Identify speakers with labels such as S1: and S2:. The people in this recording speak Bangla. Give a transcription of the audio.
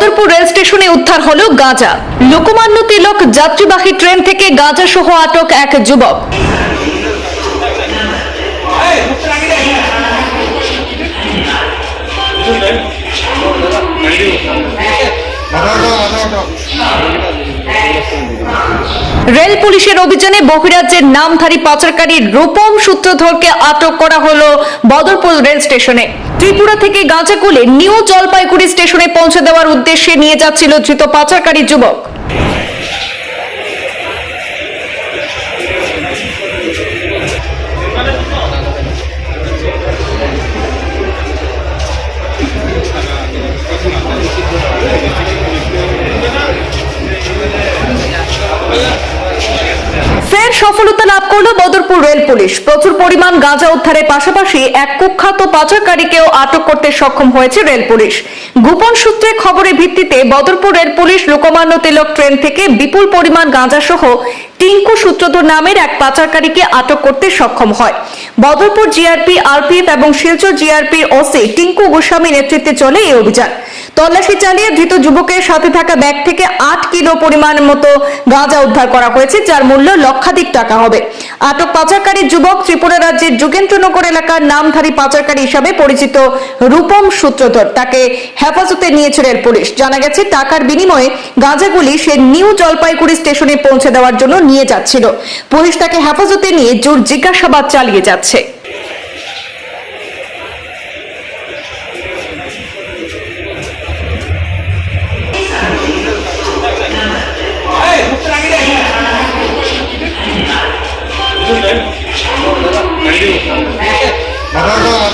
S1: বদরপুর রেল স্টেশনে উদ্ধার হলো গাঁজা। লোকমান্য তিলক যাত্রীবাহী ট্রেন থেকে গাঁজা সহ আটক এক যুবক। রেল পুলিশের অভিযানে বহিরাজ্যের নামধারী পাচারকারী রূপম সূত্রধরকে আটক করা হলো বদরপুর রেল স্টেশনে। ত্রিপুরা থেকে গাঁজা নিউ জলপাইগুড়ি স্টেশনে পৌঁছে দেওয়ার উদ্দেশ্যে নিয়ে যাচ্ছিল ধৃত পাচারকারী যুবক। ফের সফলতা লাভ করল বদরপুর রেল পুলিশ। প্রচুর পরিমাণ গাঁজা উদ্ধারের পাশাপাশি এক কুখ্যাত পাচারকারীকেও আটক করতে সক্ষম হয়েছে রেল পুলিশ। গোপন সূত্রে খবরের ভিত্তিতে Badarpur rail police Lokmanya Tilak train থেকে বিপুল পরিমাণ গাঁজা সহ টিঙ্কু সূত্রধর নামের এক পাচারকারীকে আটক করতে সক্ষম হয়। বদরপুর জিআরপি, আরপিএফ এবং শিলচর জিআরপির ওসি টিঙ্কু গোস্বামী নেতৃত্বে চলে এই অভিযান। তল্লাশি চালিয়ে ধৃত যুবকের সাথে থাকা ব্যাগ থেকে আট কিলো পরিমাণ মতো গাঁজা উদ্ধার করা হয়েছে, যার মূল্য লক্ষাধিক টাকা হবে। আটক পাচারকারী যুবক ত্রিপুরা রাজ্যের যুগেন্দ্রনগর এলাকার নামধারী পাচারকারী হিসাবে পরিচিত রূপম সূত্রধর। তাকে হেফাজতে নিয়েছে রেল পুলিশ। জানা গেছে, টাকার বিনিময়ে গাঁজাগুলি সে নিউ জলপাইগুড়ি স্টেশনে পৌঁছে দেওয়ার জন্য নিয়ে যাচ্ছিল। পুলিশ তাকে হেফাজতে নিয়ে জোর জিজ্ঞাসাবাদ চালিয়ে যাচ্ছে।